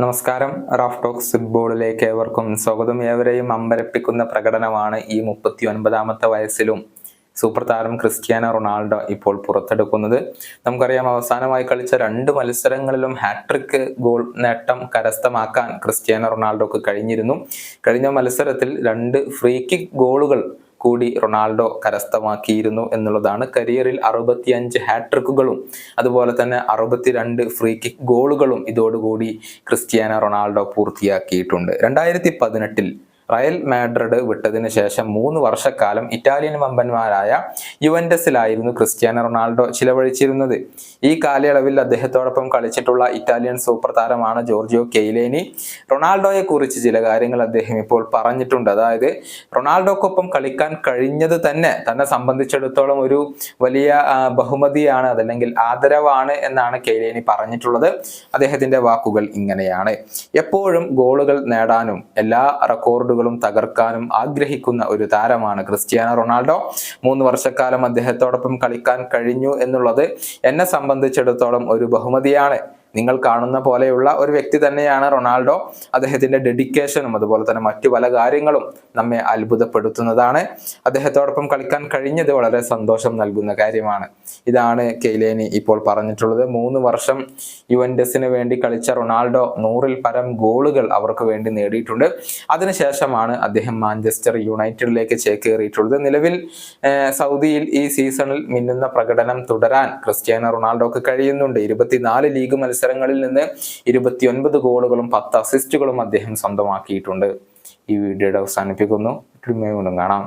നമസ്കാരം. Raf talks ഫുട്ബോളിലേക്ക് ഏവർക്കും സ്വാഗതം. ഏവരെയും അമ്പരപ്പിക്കുന്ന പ്രകടനമാണ് ഈ മുപ്പത്തി ഒൻപതാമത്തെ വയസ്സിലും സൂപ്പർ താരം ക്രിസ്ത്യാനോ റൊണാൾഡോ ഇപ്പോൾ പുറത്തെടുക്കുന്നത്. നമുക്കറിയാം അവസാനമായി കളിച്ച രണ്ട് മത്സരങ്ങളിലും ഹാട്രിക് ഗോൾ നേട്ടം കരസ്ഥമാക്കാൻ ക്രിസ്ത്യാനോ റൊണാൾഡോക്ക് കഴിഞ്ഞിരുന്നു. കഴിഞ്ഞ മത്സരത്തിൽ രണ്ട് ഫ്രീ കിക്ക് ഗോളുകൾ കൂടി റൊണാൾഡോ കരസ്ഥമാക്കിയിരുന്നു എന്നുള്ളതാണ് കരിയറിൽ അറുപത്തിയഞ്ച് ഹാട്രിക്കുകളും അതുപോലെ തന്നെ അറുപത്തിരണ്ട് ഫ്രീ കിക്ക് ഗോളുകളും ഇതോടുകൂടി ക്രിസ്ത്യാനോ റൊണാൾഡോ പൂർത്തിയാക്കിയിട്ടുണ്ട്. രണ്ടായിരത്തി പതിനെട്ടിൽ റയൽ മാഡ്രിഡ് വിട്ടതിന് ശേഷം മൂന്ന് വർഷക്കാലം ഇറ്റാലിയൻ വമ്പന്മാരായ യുവൻഡസിലായിരുന്നു ക്രിസ്ത്യാനോ റൊണാൾഡോ ചിലവഴിച്ചിരുന്നത്. ഈ കാലയളവിൽ അദ്ദേഹത്തോടൊപ്പം കളിച്ചിട്ടുള്ള ഇറ്റാലിയൻ സൂപ്പർ താരമാണ് ജോർജിയോ കെയ്ലേനി. റൊണാൾഡോയെ കുറിച്ച് ചില കാര്യങ്ങൾ അദ്ദേഹം ഇപ്പോൾ പറഞ്ഞിട്ടുണ്ട്. അതായത് റൊണാൾഡോക്കൊപ്പം കളിക്കാൻ കഴിഞ്ഞത് തന്നെ തന്നെ സംബന്ധിച്ചിടത്തോളം ഒരു വലിയ ബഹുമതിയാണ് അതല്ലെങ്കിൽ ആദരവാണ് എന്നാണ് കെയ്ലേനി പറഞ്ഞിട്ടുള്ളത്. അദ്ദേഹത്തിന്റെ വാക്കുകൾ ഇങ്ങനെയാണ്. എപ്പോഴും ഗോളുകൾ നേടാനും എല്ലാ റെക്കോർഡുകളും തകർക്കാനും ആഗ്രഹിക്കുന്ന ഒരു താരമാണ് ക്രിസ്ത്യാനോ റൊണാൾഡോ. മൂന്ന് വർഷക്കാലം അദ്ദേഹത്തോടൊപ്പം കളിക്കാൻ കഴിഞ്ഞു എന്നുള്ളത് എന്നെ സംബന്ധിച്ചിടത്തോളം ഒരു ബഹുമതിയാണ്. നിങ്ങൾ കാണുന്ന പോലെയുള്ള ഒരു വ്യക്തി തന്നെയാണ് റൊണാൾഡോ. അദ്ദേഹത്തിന്റെ ഡെഡിക്കേഷനും അതുപോലെ തന്നെ മറ്റു പല കാര്യങ്ങളും നമ്മെ അത്ഭുതപ്പെടുത്തുന്നതാണ്. അദ്ദേഹത്തോടൊപ്പം കളിക്കാൻ കഴിഞ്ഞത് വളരെ സന്തോഷം നൽകുന്ന കാര്യമാണ്. ഇതാണ് കെയ്ലേനി ഇപ്പോൾ പറഞ്ഞിട്ടുള്ളത്. മൂന്ന് വർഷം യുവൻഡസിന് വേണ്ടി കളിച്ച റൊണാൾഡോ നൂറിൽ പരം ഗോളുകൾ അവർക്ക് വേണ്ടി നേടിയിട്ടുണ്ട്. അതിനുശേഷമാണ് അദ്ദേഹം മാഞ്ചസ്റ്റർ യുണൈറ്റഡിലേക്ക് ചേക്കേറിയിട്ടുള്ളത്. നിലവിൽ സൗദിയിൽ ഈ സീസണിൽ മിന്നുന്ന പ്രകടനം തുടരാൻ ക്രിസ്ത്യാനോ റൊണാൾഡോക്ക് കഴിയുന്നുണ്ട്. ഇരുപത്തിനാല് ലീഗ് മത്സരങ്ങളിൽ നിന്ന് ഇരുപത്തിയൊൻപത് ഗോളുകളും പത്ത് അസിസ്റ്റുകളും അദ്ദേഹം സ്വന്തമാക്കിയിട്ടുണ്ട്. ഈ വീഡിയോയുടെ അവസാനിപ്പിക്കുന്നു. കാണാം.